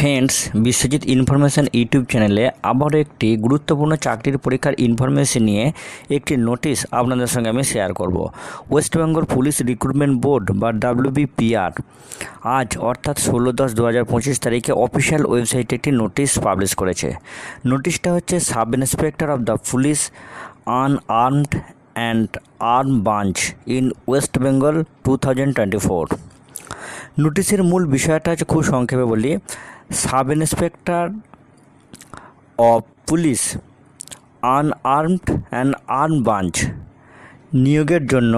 Friends, Biswajit information YouTube চ্যানেলে আবারও একটি গুরুত্বপূর্ণ চাকরির পরীক্ষার ইনফরমেশন নিয়ে একটি নোটিশ আপনাদের সঙ্গে আমি শেয়ার করব। West Bengal police recruitment board বা ডাব্লিউবিপিআর আজ, অর্থাৎ ষোলো দশ দু হাজার পঁচিশ তারিখে অফিসিয়াল ওয়েবসাইটে একটি নোটিশ পাবলিশ করেছে। নোটিশটা হচ্ছে sub inspector of the police unarmed and arm branch in West Bengal two thousand twenty four. নোটিশের মূল বিষয়টা হচ্ছে খুব সংক্ষেপে বলি। Sub inspector of police, unarmed and arm branch নিয়োগের জন্য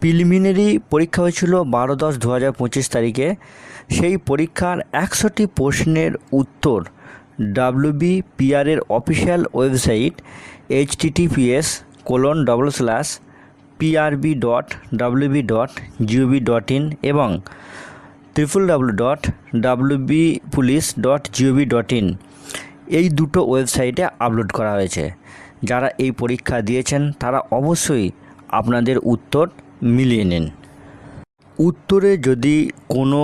প্রিলিমিনারি পরীক্ষা হয়েছিল বারো দশ দু হাজার পঁচিশ তারিখে। সেই পরীক্ষার একশোটি প্রশ্নের উত্তর ডাব্লিউবিপিআরের official website H TTPS colon double slash PRB dot WB dot GOB dot in এবং triple W dot WB police dot GOV dot in এই দুটো ওয়েবসাইটে আপলোড করা হয়েছে। যারা এই পরীক্ষা দিয়েছেন, তারা অবশ্যই আপনাদের উত্তর মিলিয়ে নিন। উত্তরে যদি কোনো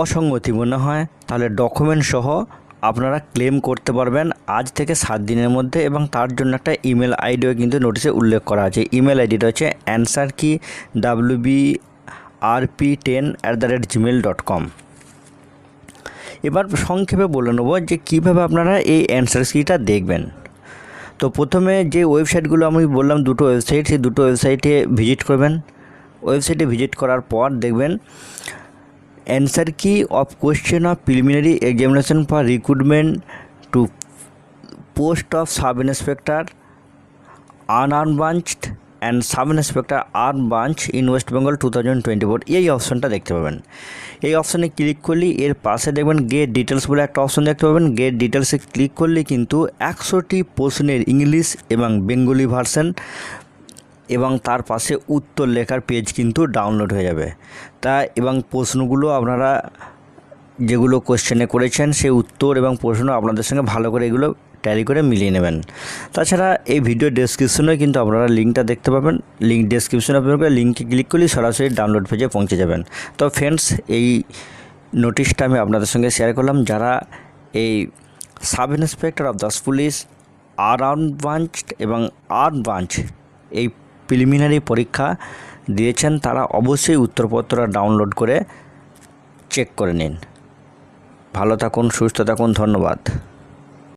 অসঙ্গতি মনে হয়, তাহলে ডকুমেন্ট সহ আপনারা ক্লেম করতে পারবেন আজ থেকে সাত দিনের মধ্যে এবং তার জন্য একটা ইমেল আইডিও কিন্তু নোটিশে উল্লেখ করা আছে। ইমেল আইডিটা হচ্ছে answer key WB RP ten at the rate Gmail dot com এবার সংক্ষেপে বলে নেব যে কীভাবে আপনারা এই অ্যান্সার কিটা দেখবেন। তো প্রথমে যে ওয়েবসাইটগুলো আমি বললাম, দুটো ওয়েবসাইট, সেই দুটো ওয়েবসাইটে ভিজিট করবেন। ওয়েবসাইটে ভিজিট করার পর দেখবেন answer key of question of preliminary examination for recruitment to post of sub inspector unarmed branch and sub inspector arm branch in West Bengal two thousand twenty four এই অপশনটা দেখতে পাবেন। এই অপশানে ক্লিক করলে এর পাশে দেখবেন গেট ডিটেলস বলে একটা অপশন দেখতে পাবেন। গেট ডিটেলসে ক্লিক করলে কিন্তু একশোটি প্রশ্নের ইংলিশ এবং বেঙ্গলি ভার্সন এবং তার পাশে উত্তর লেখার পেজ কিন্তু ডাউনলোড হয়ে যাবে। তা এবং প্রশ্নগুলো আপনারা যেগুলো কোশ্চেনে করেছেন, সেই উত্তর এবং প্রশ্ন আপনাদের সঙ্গে ভালো করে এগুলো ট্যালি করে মিলিয়ে নেবেন। তাছাড়া এই ভিডিও ডেসক্রিপশনে কিন্তু আপনারা লিঙ্কটা দেখতে পাবেন। লিঙ্ক ডেসক্রিপশনে আপনারা লিঙ্কে ক্লিক করলে সরাসরি ডাউনলোড পেজে পৌঁছে যাবেন। তো ফ্রেন্ডস এই নোটিশটা আমি আপনাদের সঙ্গে শেয়ার করলাম। যারা এই সাব ইন্সপেক্টর অফ দাস পুলিশ আর আর্ম বাঞ্চ এবং আর্ম বাঞ্চ এই প্রিলিমিনারি পরীক্ষা দিয়েছেন, তারা অবশ্যই উত্তরপত্র ডাউনলোড করে চেক করে নিন। ভালো থাকুন, সুস্থ থাকুন, ধন্যবাদ।